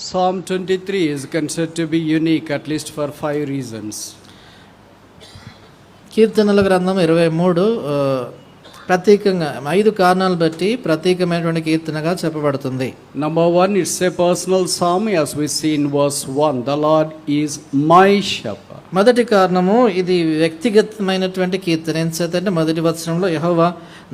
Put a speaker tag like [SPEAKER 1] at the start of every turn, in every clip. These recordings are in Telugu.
[SPEAKER 1] Psalm 23 is considered to be unique at least for five reasons.
[SPEAKER 2] కీర్తనల గ్రంథం ఇరవై మూడు ప్రత్యేకంగా ఐదు కారణాలు బట్టి ప్రత్యేకమైనటువంటి కీర్తనగా చెప్పబడుతుంది.
[SPEAKER 1] Number one it's a personal psalm as we seen verse one the Lord is my shepherd
[SPEAKER 2] మొదటి కారణము ఇది వ్యక్తిగతమైనటువంటి కీర్తన. ఎంచేతంటే మొదటి వచనంలో యహోవా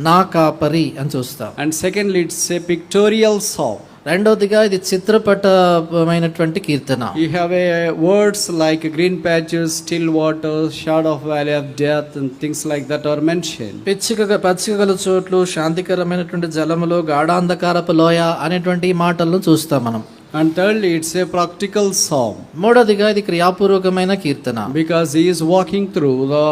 [SPEAKER 2] నా కాపరి అని చూస్తాం.
[SPEAKER 1] And secondly it's a pictorial song
[SPEAKER 2] రెండవదిగా ఇది చిత్రపటమైనటువంటి కీర్తన.
[SPEAKER 1] You have a words like green patches still water shadow of valley of death things like that are mention
[SPEAKER 2] పిచ్చిక పచ్చిక గల చోట్లు శాంతికరమైనటువంటి జలములు గాఢాంధకారపు లోయ అనేటువంటి మాటలను చూస్తాం మనం.
[SPEAKER 1] And thirdly, it's a practical psalm
[SPEAKER 2] మూడవదిగా ఇది క్రియాపూర్వకమైన కీర్తన
[SPEAKER 1] because he is walking through the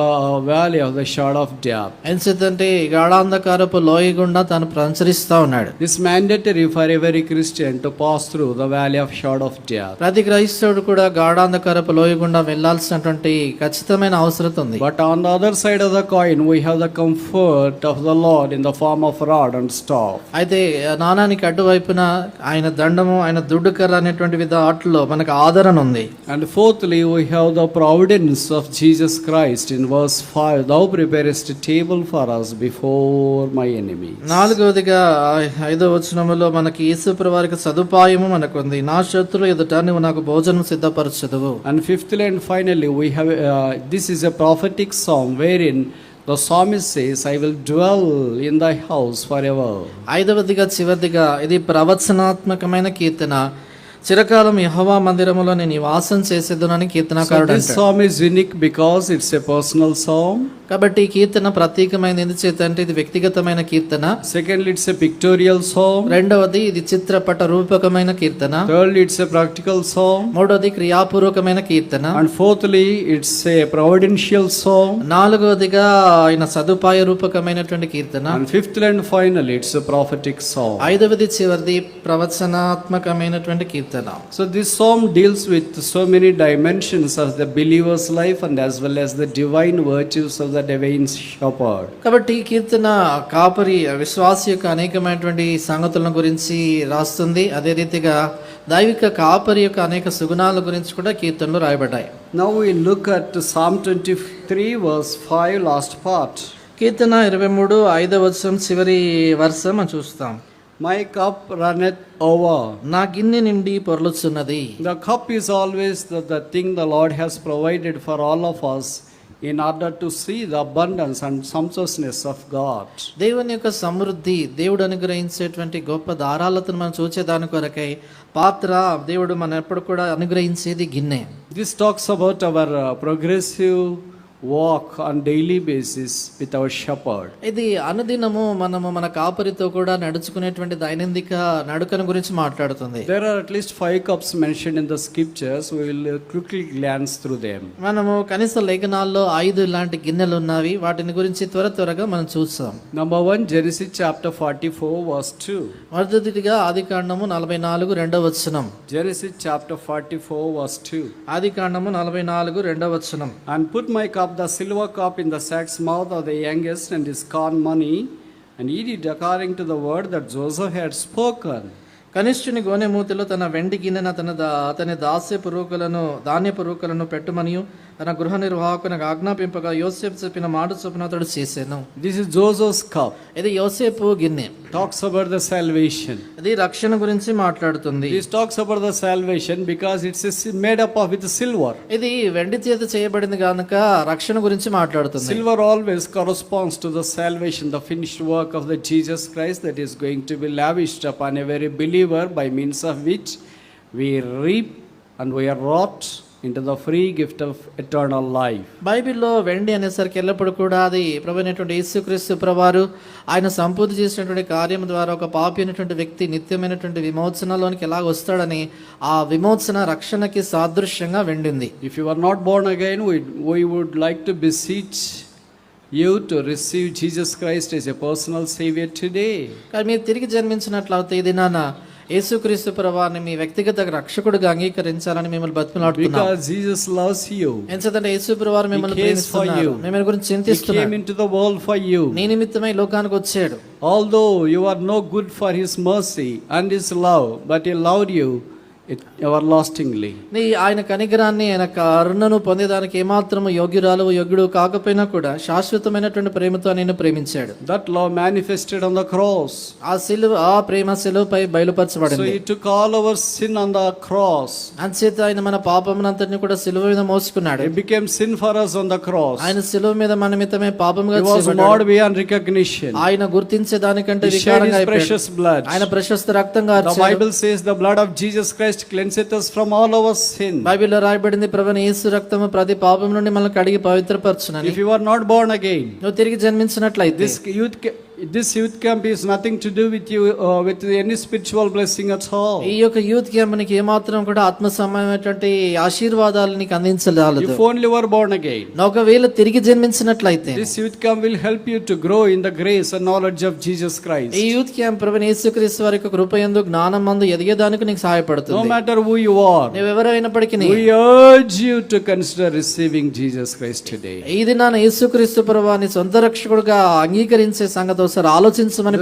[SPEAKER 1] valley of the shadow of death.
[SPEAKER 2] ఎందుకంటే గాఢాంధకారపు లోయ గుండా తాను ప్రసరిస్తా ఉన్నాడు
[SPEAKER 1] This mandatory for every Christian to pass through the valley of shadow of death.
[SPEAKER 2] ప్రతి క్రైస్తవుడు కూడా గాఢాంధకారపు లోయ గుండా వెళ్ళాల్సినటువంటి ఖచ్చితమైన అవసరం ఉంది
[SPEAKER 1] But on the other side of the coin, we have the comfort of the Lord in the form of rod and staff.
[SPEAKER 2] అయితే నాణానికి అటువైపున ఆయన దండము ఆయన తెందుల్కర్ అనేటువంటి విధ ఆటలో మనకు ఆదరణ ఉంది.
[SPEAKER 1] And fourthly we have the providence of Jesus Christ in verse five thou preparest table for us before my enemy
[SPEAKER 2] నాలుగవదిగా ఐదో వచనంలో మనకి ఈశ్వర వారికి సదుపాయము మనకు ఉంది నా శత్రులు ఎదుట నువ్వు నాకు భోజనం సిద్ధపరచదు
[SPEAKER 1] and fifth and finally we have this is a prophetic song where in the Swamy says I will dwell in the house for ever
[SPEAKER 2] ఐదవదిగా చివరిదిగా ఇది ప్రవచనాత్మకమైన కీర్తన చిరకాలం యహోవా నేను వాసం చేసేదనని కీర్తనకారుడు
[SPEAKER 1] song is unique because it's a personal song
[SPEAKER 2] కాబట్టి ఈ కీర్తన ప్రత్యేకమైనది అంటే ఇది వ్యక్తిగతమైన కీర్తన.
[SPEAKER 1] Second it's a pictorial song
[SPEAKER 2] రెండవది ఇది చిత్రపట రూపకమైన కీర్తన.
[SPEAKER 1] Third it's a practical song
[SPEAKER 2] మూడవది క్రియాపూర్వకమైన కీర్తన.
[SPEAKER 1] And fourthly it's a providential song
[SPEAKER 2] నాలుగవదిగా ఆయన సదుపాయ రూపకమైనటువంటి కీర్తన.
[SPEAKER 1] And fifth and final it's a prophetic song
[SPEAKER 2] ఐదవది చివరిది ప్రవచనాత్మకమైనటువంటి కీర్తన.
[SPEAKER 1] కీర్తనం so this psalm deals with so many dimensions of the believers life and as well as the divine virtues of the divine shepherd
[SPEAKER 2] కాబట్టి ఈ కీర్తన కాపరి విశ్వాస యొక్క అనేకమైనటువంటి సంగతులను గురించి రాస్తుంది. అదే రీతిగా దైవిక కాపరి యొక్క అనేక సుగుణాల గురించి కూడా కీర్తనలు రాయబడ్డాయి.
[SPEAKER 1] Now we look at psalm twenty three verse five last part
[SPEAKER 2] కీర్తన ఇరవై మూడు ఐదవ వర్షం చివరి వర్షం చూస్తాం.
[SPEAKER 1] My cup runneth over.
[SPEAKER 2] నా గిన్నె నిండి పొరలుచున్నది
[SPEAKER 1] The cup is always the, the thing the Lord has provided for all of us in order to see the abundance and sumptuousness of God.
[SPEAKER 2] దేవుని యొక్క సమృద్ధి దేవుడు అనుగ్రహించేటువంటి గొప్ప దారాలతో మనం చూసే దాని కొరకై పాత్ర దేవుడు మన ఎప్పుడు కూడా అనుగ్రహించేది గిన్నె
[SPEAKER 1] This talks about our uh, walk on daily basis with our shepherd
[SPEAKER 2] ఇది అనుదినము మనము మన కాపరితో కూడా నడుచుకునేటువంటి దైనందిక నడుకను గురించి మాట్లాడుతుంది.
[SPEAKER 1] There are at least five cups mention in the scriptures will quickly glance through them
[SPEAKER 2] మనము కనీస లేఖనాల్లో ఐదు ఇలాంటి గిన్నెలు ఉన్నవి. వాటిని గురించి త్వర త్వరగా మనం చూస్తాం.
[SPEAKER 1] Number one Genesis chapter forty four verse
[SPEAKER 2] two మొదటిగా ఆది కాండము నలభై నాలుగు రెండవ వచనం.
[SPEAKER 1] Genesis chapter forty four verse two
[SPEAKER 2] ఆది కాండము నలభై నాలుగు రెండవ వచనం.
[SPEAKER 1] And put my cup cup, the silver cup, in the sack's mouth of the youngest, and his corn money, and eat it according to the word that Joseph had spoken.
[SPEAKER 2] కనిష్ఠుని గోనె మూతిలో తన వెండి గిన్నెన తన అతని దాస్య పురుకులను ధాన్య పురుకులను పెట్టుమనియు తన గృహ నిర్వాహకునికి ఆజ్ఞాపింపగా యోసేపు చెప్పిన మాట చొప్పున అతడు చేసాను
[SPEAKER 1] దిస్ ఇస్ జోజోస్ కప్
[SPEAKER 2] ఇది యోసేపు గిన్నె.
[SPEAKER 1] టాక్స్ అబౌట్ ద సాల్వేషన్
[SPEAKER 2] ఇది రక్షణ గురించి మాట్లాడుతుంది.
[SPEAKER 1] This talks about the salvation because it's is made up of with silver
[SPEAKER 2] ఇది వెండి చేత చేయబడింది గనుక రక్షణ గురించి మాట్లాడుతుంది.
[SPEAKER 1] Silver always corresponds to the salvation the finish work of the Jesus Christ that is going to be lavished up on a very believer by means of which we reap and we are brought into the free gift of eternal life.
[SPEAKER 2] బైబిల్లో వెండి అనేసరికి ఎల్లప్పుడు కూడా అది ప్రభుత్వ యేసుక్రీస్తు ప్రభువారు ఆయన సంపూర్తి చేసినటువంటి కార్యం ద్వారా ఒక పాపి అయినటువంటి వ్యక్తి నిత్యమైనటువంటి విమోచనలోనికి ఎలా వస్తాడని ఆ విమోచన రక్షణకి సాదృశ్యంగా వెండింది
[SPEAKER 1] If you are not born again, we, we would like to beseech you to receive Jesus Christ as a personal Savior today.
[SPEAKER 2] కానీ మీరు తిరిగి జన్మించినట్లయితే ఇది నాన్న యేసుక్రీస్తు ప్రభువాని మీ వ్యక్తిగత రక్షకుడిగా అంగీకరించాలని మిమ్మల్ని బతిమలాడుతున్నాం.
[SPEAKER 1] లవ్స్ యు
[SPEAKER 2] ఎందుకంటే యేసు ప్రభువారు మిమ్మల్ని ప్రేమిస్తున్నారు.
[SPEAKER 1] ద వరల్డ్ ఫర్ యు
[SPEAKER 2] నీ నిమిత్తమై లోకానికి వచ్చాడు.
[SPEAKER 1] Although you are good for his mercy and his love but ఈ లవ్ యు ఎవర్ లాస్టింగ్లీ
[SPEAKER 2] నీ ఆయన కనిగరాన్ని ఆయన కరుణను పొందేదానికి ఏమాత్రము యోగ్యురాలు యోగ్యుడు కాకపోయినా కూడా శాశ్వతమైనటువంటి ప్రేమతో నేను ప్రేమించాడు.
[SPEAKER 1] That love manifested on the cross
[SPEAKER 2] ఆ సిలు ఆ ప్రేమ సిలువపై బయలుపరచబడింది.
[SPEAKER 1] It to call our sin on the cross and
[SPEAKER 2] అంచేత ఆయన మన పాపమునంతటిని కూడా సిలువ మీద మోసుకున్నాడు.
[SPEAKER 1] It became sin for us on the cross
[SPEAKER 2] ఆయన సిలువ మీద మన మితమే పాపముగా చేయబడ్డాడు.
[SPEAKER 1] వాస్ నాట్ రికగ్నిషన్
[SPEAKER 2] ఆయన గుర్తించే దానికంటే
[SPEAKER 1] రికార్డింగ్
[SPEAKER 2] ఆయన ప్రశస్త రక్తంగా
[SPEAKER 1] the Bible says the blood of Jesus Christ Christ cleanseth us from all our sin
[SPEAKER 2] బైబిల్లో రాయబడింది ప్రభువు యేసు రక్తము ప్రతి పాపం నుండి మనల్ని కడిగి పవిత్రపరచునని.
[SPEAKER 1] If you are not born again
[SPEAKER 2] నువ్వు తిరిగి జన్మించినట్లయితే
[SPEAKER 1] this youth youth camp is nothing to do with you uh, with any spiritual blessing at all.
[SPEAKER 2] ఈ యొక్క యూత్ క్యాంప్ నీకు ఏమాత్రం కూడా ఆత్మ సంబంధమైనటువంటి ఆశీర్వాదాలు నీకు అందించలేదు
[SPEAKER 1] are born again,
[SPEAKER 2] నువ్వు ఒకవేళ తిరిగి జన్మించినట్లయితే
[SPEAKER 1] this youth camp will help you to grow in the grace and knowledge of Jesus Christ.
[SPEAKER 2] ఈ యూత్ క్యాంప్ ప్రభుని యేసుక్రీస్తు వారి యొక్క కృప యందు జ్ఞానం మందు ఎదిగేదానికి నీకు
[SPEAKER 1] No
[SPEAKER 2] సహాయపడుతుంది
[SPEAKER 1] matter who you are,
[SPEAKER 2] నువ్వెవరైనప్పటికీ
[SPEAKER 1] we urge you to consider receiving Jesus Christ today.
[SPEAKER 2] ఈ దినాన యేసుక్రీస్తు ప్రభువాన్ని సొంత రక్షకుడుగా అంగీకరించే సంగతి ఒకసారి ఆలోచించమని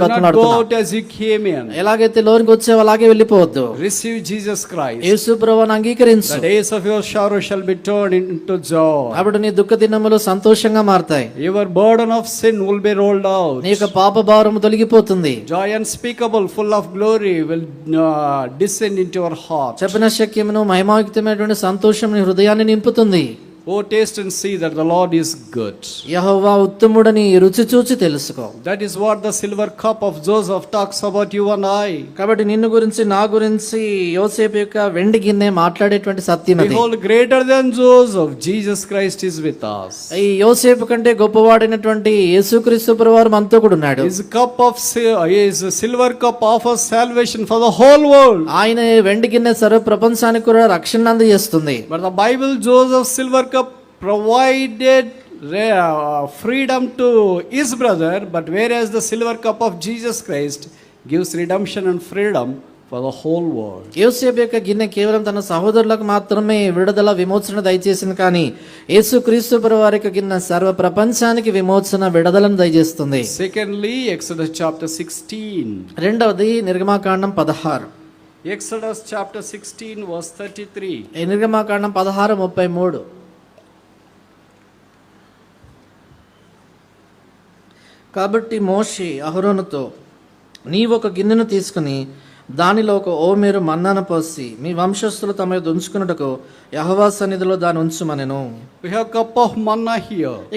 [SPEAKER 2] ఎలాగైతే లోనికి వచ్చావు అలాగే వెళ్ళిపోవద్దు.
[SPEAKER 1] రిసీవ్ జీసస్ క్రైస్ట్
[SPEAKER 2] యేసు అంగీకరించు.
[SPEAKER 1] Days of your sorrow shall be turn into joy
[SPEAKER 2] అప్పుడు నీ దుఃఖ సంతోషంగా మారతాయి.
[SPEAKER 1] Your burden of sin will be rolled out
[SPEAKER 2] నీ యొక్క పాప భారము తొలగిపోతుంది.
[SPEAKER 1] Joy unspeakable full of glory will descend into your heart
[SPEAKER 2] చెప్పిన శక్యమును మహిమాయుక్తమైనటువంటి సంతోషం హృదయాన్ని నింపుతుంది.
[SPEAKER 1] O taste and see that the Lord is good
[SPEAKER 2] యెహోవా ఉత్తముడని రుచి చూచి తెలుసుకో.
[SPEAKER 1] That is what the silver cup of Joseph talks about you and I
[SPEAKER 2] కాబట్టి నిన్ను గురించి నా గురించి యోసేపు యొక్క వెండి గిన్నె మాట్లాడేటువంటి సత్యం ఇది
[SPEAKER 1] whole greater than Joseph Jesus Christ is with us.
[SPEAKER 2] ఈ యోసేపు కంటే గొప్పవాడైనటువంటి యేసుక్రీస్తు ప్రభువారు మనతో కూడా ఉన్నాడు.
[SPEAKER 1] Is cup of is silver cup of of salvation for the whole world
[SPEAKER 2] ఆయన వెండి గిన్నె సర్వ ప్రపంచానికి కూడా రక్షణ అందజేస్తుంది
[SPEAKER 1] but the Bible Joseph silver cup provided uh, freedom to his brother, but whereas the silver cup of Jesus Christ gives redemption and freedom for the whole world.
[SPEAKER 2] యోసేపు యొక్క గిన్నె కేవలం తన సహోదరులకు మాత్రమే విడుదల విమోచన దయచేసింది కానీ యేసుక్రీస్తు ప్రభువారి యొక్క గిన్నె సర్వ ప్రపంచానికి విమోచన విడుదలను దయచేస్తుంది
[SPEAKER 1] Secondly, Exodus chapter 16.
[SPEAKER 2] రెండవది నిర్గమాకాండం పదహారు
[SPEAKER 1] Exodus chapter 16, verse 33.
[SPEAKER 2] ఈ నిర్గమాకాండం పదహారు ముప్పై మూడు కాబట్టి మోషి అహరోనుతో నీవు ఒక గిన్నెను తీసుకుని దానిలో ఒక ఓ మీరు మన్నన పోసి మీ వంశస్థులు తమ దుంచుకున్నటకు యహవా సన్నిధిలో దాని ఉంచుమనెను.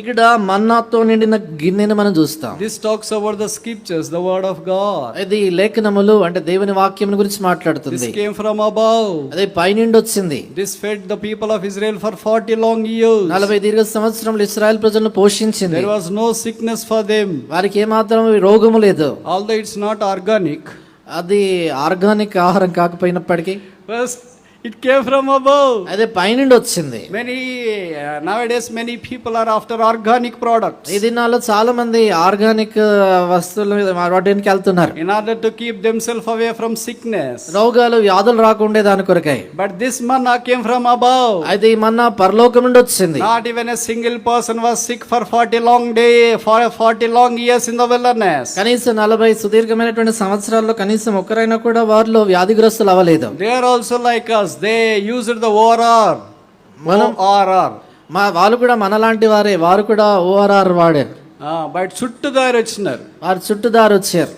[SPEAKER 2] ఇక్కడ మన్నాతో నిండిన గిన్నెను మనం చూస్తాం.
[SPEAKER 1] This talks our the scriptures the word of
[SPEAKER 2] God లేఖనములు అంటే దేవుని వాక్యం గురించి మాట్లాడుతుంది.
[SPEAKER 1] కేమ్ ఫ్రమ్ అబౌవ్
[SPEAKER 2] అదే పైనుండి వచ్చింది.
[SPEAKER 1] This the people of Israel for 40 long years
[SPEAKER 2] 40 దీర్ఘ సంవత్సరములు ఇజ్రాయెల్ ప్రజలను పోషించింది.
[SPEAKER 1] నో సిక్నెస్ ఫర్ దెం
[SPEAKER 2] వారికి ఏమాత్రం రోగము లేదు.
[SPEAKER 1] ఆల్దో ఇట్స్ నాట్ ఆర్గానిక్
[SPEAKER 2] అది ఆర్గానిక్ ఆహారం కాకపోయినప్పటికీ
[SPEAKER 1] ఇట్ కేమ్ ఫ్రమ్ అబౌవ్
[SPEAKER 2] అదే పైన వచ్చింది.
[SPEAKER 1] Many now days many people are after organic products
[SPEAKER 2] ఈ దినాల్లో చాలా మంది ఆర్గానిక్ వస్తువుల వాటికి వెళ్తున్నారు.
[SPEAKER 1] In order to keep them self away from sickness
[SPEAKER 2] రోగాలు వ్యాధులు రాకుండా దాని కొరకాయి
[SPEAKER 1] but this manna came from above
[SPEAKER 2] అయితే ఈ మన్న పరలోకం నుండి వచ్చింది.
[SPEAKER 1] Not even a single person was sick for forty long day for forty long years in the wilderness
[SPEAKER 2] కనీసం నలభై సుదీర్ఘమైనటువంటి సంవత్సరాల్లో కనీసం ఒక్కరైనా కూడా వారిలో వ్యాధిగ్రస్తులు అవ్వలేదు.
[SPEAKER 1] They are also like us They used the ORR.
[SPEAKER 2] మనం-
[SPEAKER 1] ORR.
[SPEAKER 2] మా వాళ్ళు కూడా మనలాంటి వారే వారు కూడా ఓఆర్ఆర్ వాడారు
[SPEAKER 1] but చుట్టుదారి వచ్చినారు
[SPEAKER 2] వారు చుట్టుదారు వచ్చారు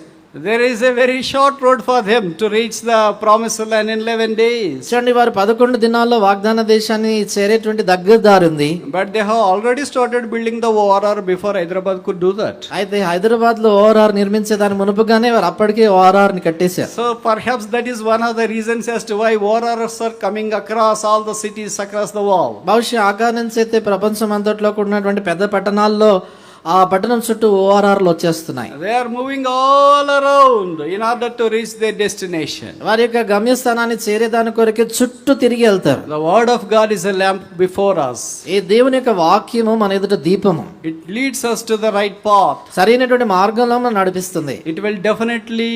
[SPEAKER 1] there is a very short road for them to reach the promise land in 11 days
[SPEAKER 2] చూడండి వారు 11 దినాల్లో వాగ్దాన దేశాన్ని చేరేటువంటి దగ్గర దారి ఉంది.
[SPEAKER 1] But they have already started building the ORR before Hyderabad could do that
[SPEAKER 2] అయితే హైదరాబాద్లో ఓఆర్ఆర్ నిర్మించే దాని మునుపుగానే వారు అప్పటికే ఓఆర్ఆర్ని కట్టేశారు.
[SPEAKER 1] So perhaps that is one of the reasons as to why ORR are coming across all the cities across the
[SPEAKER 2] world బౌషి ఆకారం అయితే ప్రపంచం అంతట్లో ఉన్నటువంటి పెద్ద పట్టణాల్లో ఆ పట్టణం చుట్టూ ఓఆర్ఆర్లు వచ్చేస్తున్నాయి.
[SPEAKER 1] They moving all around in order to reach they destination
[SPEAKER 2] వారి యొక్క గమ్య గమ్యస్థానాన్ని చేరే దాని కొరకు చుట్టూ తిరిగి వెళ్తారు.
[SPEAKER 1] Word of God is lamp before us.
[SPEAKER 2] ఈ దేవుని యొక్క వాక్యము మన ఎదుట దీపము.
[SPEAKER 1] It leads us to the right path
[SPEAKER 2] సరైనటువంటి మార్గంలో మనల్ని నడిపిస్తుంది.
[SPEAKER 1] It will definitely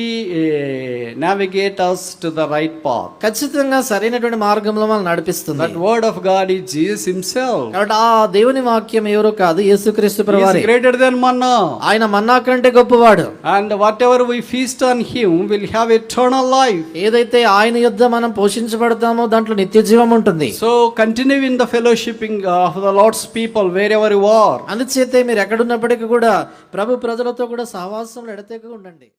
[SPEAKER 1] navigate us to the right path
[SPEAKER 2] ఖచ్చితంగా సరైనటువంటి మార్గంలో మనల్ని నడిపిస్తుంది.
[SPEAKER 1] Word of God is Jesus
[SPEAKER 2] himself ఆ దేవుని వాక్యం ఎవరో కాదు యేసుక్రీస్తు ప్రభువారే.
[SPEAKER 1] గ్రేటర్ దెన్ మన్నా
[SPEAKER 2] ఆయన మన్నా కంటే గొప్పవాడు.
[SPEAKER 1] And whatever we feast on him will have eternal life
[SPEAKER 2] ఏదైతే ఆయన యుద్ధ మనం పోషించబడతామో దాంట్లో నిత్య జీవం ఉంటుంది.
[SPEAKER 1] So continue in the fellowshipping of the Lord's people wherever you are
[SPEAKER 2] అందుచేతే మీరు ఎక్కడ ఉన్నప్పటికీ కూడా ప్రభు ప్రజలతో కూడా సహవాసంలో ఎడతెగ ఉండండి.